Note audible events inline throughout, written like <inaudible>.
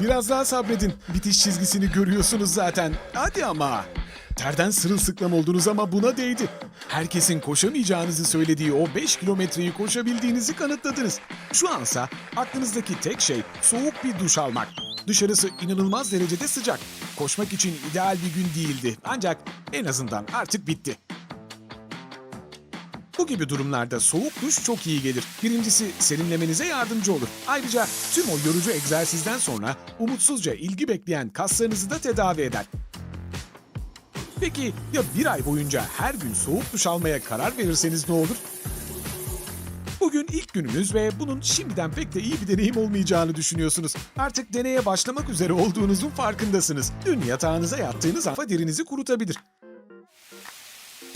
Biraz daha sabredin. Bitiş çizgisini görüyorsunuz zaten. Hadi ama. Terden sırılsıklam oldunuz ama buna değdi. Herkesin koşamayacağınızı söylediği o 5 kilometreyi koşabildiğinizi kanıtladınız. Şu ansa aklınızdaki tek şey soğuk bir duş almak. Dışarısı inanılmaz derecede sıcak. Koşmak için ideal bir gün değildi. Ancak en azından artık bitti. Bu gibi durumlarda soğuk duş çok iyi gelir. Birincisi serinlemenize yardımcı olur. Ayrıca tüm o yorucu egzersizden sonra umutsuzca ilgi bekleyen kaslarınızı da tedavi eder. Peki ya bir ay boyunca her gün soğuk duş almaya karar verirseniz ne olur? Bugün ilk gününüz ve bunun şimdiden pek de iyi bir deneyim olmayacağını düşünüyorsunuz. Artık deneye başlamak üzere olduğunuzun farkındasınız. Dün yatağınıza yattığınız anda derinizi kurutabilir.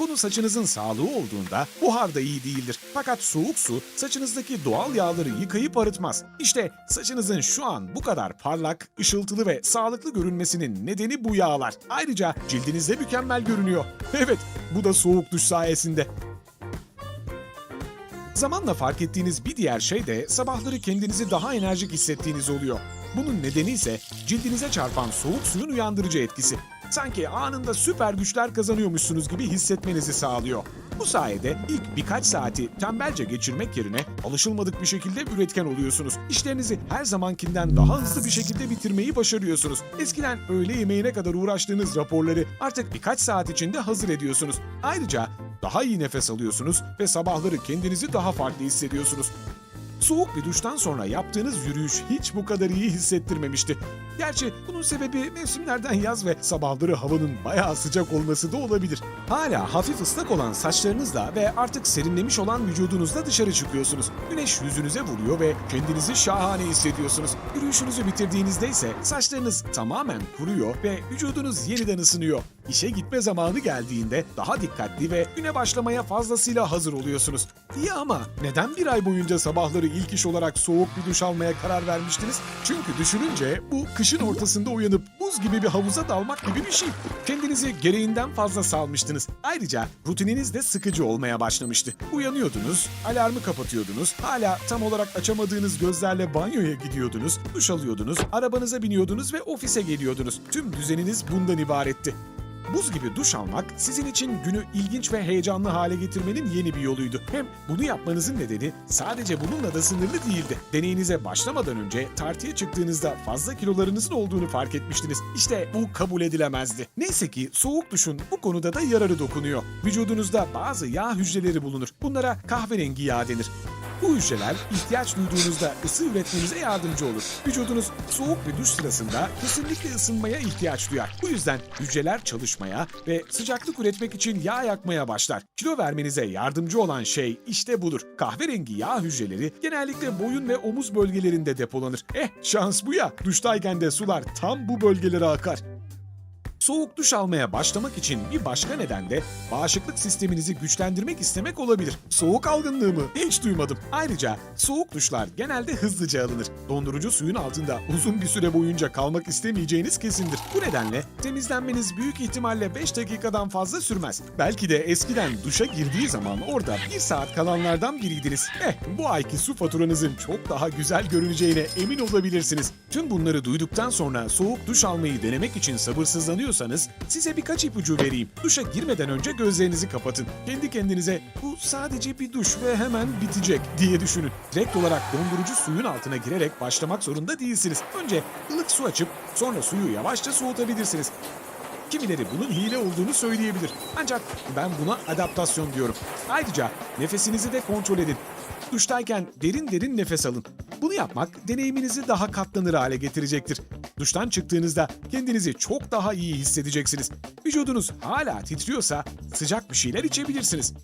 Konu saçınızın sağlığı olduğunda buhar da iyi değildir. Fakat soğuk su saçınızdaki doğal yağları yıkayıp arıtmaz. İşte saçınızın şu an bu kadar parlak, ışıltılı ve sağlıklı görünmesinin nedeni bu yağlar. Ayrıca cildiniz de mükemmel görünüyor. <laughs> Evet, bu da soğuk duş sayesinde. Zamanla fark ettiğiniz bir diğer şey de sabahları kendinizi daha enerjik hissettiğiniz oluyor. Bunun nedeni ise cildinize çarpan soğuk suyun uyandırıcı etkisi. Sanki anında süper güçler kazanıyormuşsunuz gibi hissetmenizi sağlıyor. Bu sayede ilk birkaç saati tembelce geçirmek yerine alışılmadık bir şekilde üretken oluyorsunuz. İşlerinizi her zamankinden daha hızlı bir şekilde bitirmeyi başarıyorsunuz. Eskiden öğle yemeğine kadar uğraştığınız raporları artık birkaç saat içinde hazır ediyorsunuz. Ayrıca daha iyi nefes alıyorsunuz ve sabahları kendinizi daha farklı hissediyorsunuz. Soğuk bir duştan sonra yaptığınız yürüyüş hiç bu kadar iyi hissettirmemişti. Gerçi bunun sebebi mevsimlerden yaz ve sabahları havanın bayağı sıcak olması da olabilir. Hala hafif ıslak olan saçlarınızla ve artık serinlemiş olan vücudunuzla dışarı çıkıyorsunuz. Güneş yüzünüze vuruyor ve kendinizi şahane hissediyorsunuz. Yürüyüşünüzü bitirdiğinizde ise saçlarınız tamamen kuruyor ve vücudunuz yeniden ısınıyor. İşe gitme zamanı geldiğinde daha dikkatli ve güne başlamaya fazlasıyla hazır oluyorsunuz. İyi ama neden bir ay boyunca sabahları ilk iş olarak soğuk bir duş almaya karar vermiştiniz? Çünkü düşününce bu kışın ortasında uyanıp buz gibi bir havuza dalmak gibi bir şey. Kendinizi gereğinden fazla salmıştınız. Ayrıca rutininiz de sıkıcı olmaya başlamıştı. Uyanıyordunuz, alarmı kapatıyordunuz, hala tam olarak açamadığınız gözlerle banyoya gidiyordunuz, duş alıyordunuz, arabanıza biniyordunuz ve ofise geliyordunuz. Tüm düzeniniz bundan ibaretti. Buz gibi duş almak sizin için günü ilginç ve heyecanlı hale getirmenin yeni bir yoluydu. Hem bunu yapmanızın nedeni sadece bununla da sınırlı değildi. Deneyinize başlamadan önce tartıya çıktığınızda fazla kilolarınızın olduğunu fark etmiştiniz. İşte bu kabul edilemezdi. Neyse ki soğuk duşun bu konuda da yararı dokunuyor. Vücudunuzda bazı yağ hücreleri bulunur. Bunlara kahverengi yağ denir. Bu hücreler ihtiyaç duyduğunuzda ısı üretmenize yardımcı olur. Vücudunuz soğuk bir duş sırasında kesinlikle ısınmaya ihtiyaç duyar. Bu yüzden hücreler çalışmaya ve sıcaklık üretmek için yağ yakmaya başlar. Kilo vermenize yardımcı olan şey işte budur. Kahverengi yağ hücreleri genellikle boyun ve omuz bölgelerinde depolanır. Eh şans bu ya. Duştayken de sular tam bu bölgelere akar. Soğuk duş almaya başlamak için bir başka neden de bağışıklık sisteminizi güçlendirmek istemek olabilir. Soğuk algınlığı mı? Hiç duymadım. Ayrıca soğuk duşlar genelde hızlıca alınır. Dondurucu suyun altında uzun bir süre boyunca kalmak istemeyeceğiniz kesindir. Bu nedenle temizlenmeniz büyük ihtimalle 5 dakikadan fazla sürmez. Belki de eskiden duşa girdiği zaman orada 1 saat kalanlardan biriydiniz. Eh bu ayki su faturanızın çok daha güzel görüneceğine emin olabilirsiniz. Tüm bunları duyduktan sonra soğuk duş almayı denemek için sabırsızlanıyorsanız size birkaç ipucu vereyim. Duşa girmeden önce gözlerinizi kapatın. Kendi kendinize bu sadece bir duş ve hemen bitecek diye düşünün. Direkt olarak dondurucu suyun altına girerek başlamak zorunda değilsiniz. Önce ılık su açıp sonra suyu yavaşça soğutabilirsiniz. Kimileri bunun hile olduğunu söyleyebilir. Ancak ben buna adaptasyon diyorum. Ayrıca nefesinizi de kontrol edin. Duştayken derin derin nefes alın. Bunu yapmak deneyiminizi daha katlanır hale getirecektir. Duştan çıktığınızda kendinizi çok daha iyi hissedeceksiniz. Vücudunuz hala titriyorsa sıcak bir şeyler içebilirsiniz.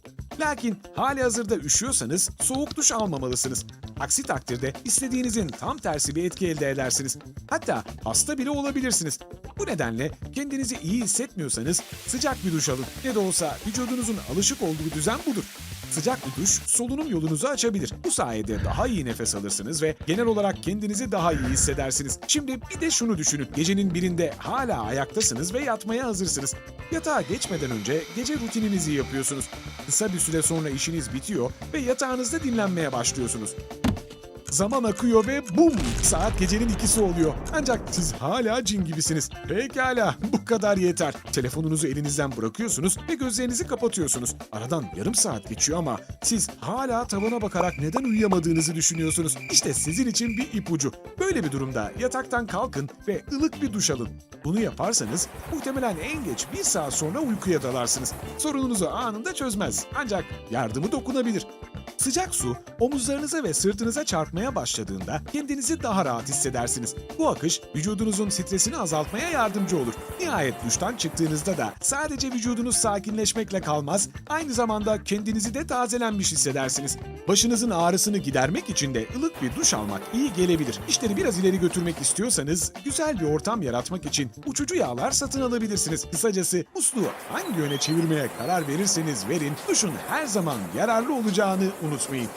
Lakin hali hazırda üşüyorsanız soğuk duş almamalısınız. Aksi takdirde istediğinizin tam tersi bir etki elde edersiniz. Hatta hasta bile olabilirsiniz. Bu nedenle kendinizi iyi hissetmiyorsanız sıcak bir duş alın. Ne de olsa vücudunuzun alışık olduğu düzen budur. Sıcak bir duş solunum yolunuzu açabilir. Bu sayede daha iyi nefes alırsınız ve genel olarak kendinizi daha iyi hissedersiniz. Şimdi bir de şunu düşünün. Gecenin birinde hala ayaktasınız ve yatmaya hazırsınız. Yatağa geçmeden önce gece rutininizi yapıyorsunuz. Kısa bir süre sonra işiniz bitiyor ve yatağınızda dinlenmeye başlıyorsunuz. Zaman akıyor ve bum! Saat gecenin ikisi oluyor. Ancak siz hala cin gibisiniz. Pekala, bu kadar yeter. Telefonunuzu elinizden bırakıyorsunuz ve gözlerinizi kapatıyorsunuz. Aradan yarım saat geçiyor ama siz hala tavana bakarak neden uyuyamadığınızı düşünüyorsunuz. İşte sizin için bir ipucu. Böyle bir durumda yataktan kalkın ve ılık bir duş alın. Bunu yaparsanız muhtemelen en geç bir saat sonra uykuya dalarsınız. Sorununuzu anında çözmez ancak yardımı dokunabilir. Sıcak su omuzlarınıza ve sırtınıza çarpmaya başladığında kendinizi daha rahat hissedersiniz. Bu akış vücudunuzun stresini azaltmaya yardımcı olur. Nihayet duştan çıktığınızda da sadece vücudunuz sakinleşmekle kalmaz, aynı zamanda kendinizi de tazelenmiş hissedersiniz. Başınızın ağrısını gidermek için de ılık bir duş almak iyi gelebilir. İşleri biraz ileri götürmek istiyorsanız güzel bir ortam yaratmak için uçucu yağlar satın alabilirsiniz. Kısacası musluğu hangi yöne çevirmeye karar verirseniz verin, duşun her zaman yararlı olacağını unutmayın.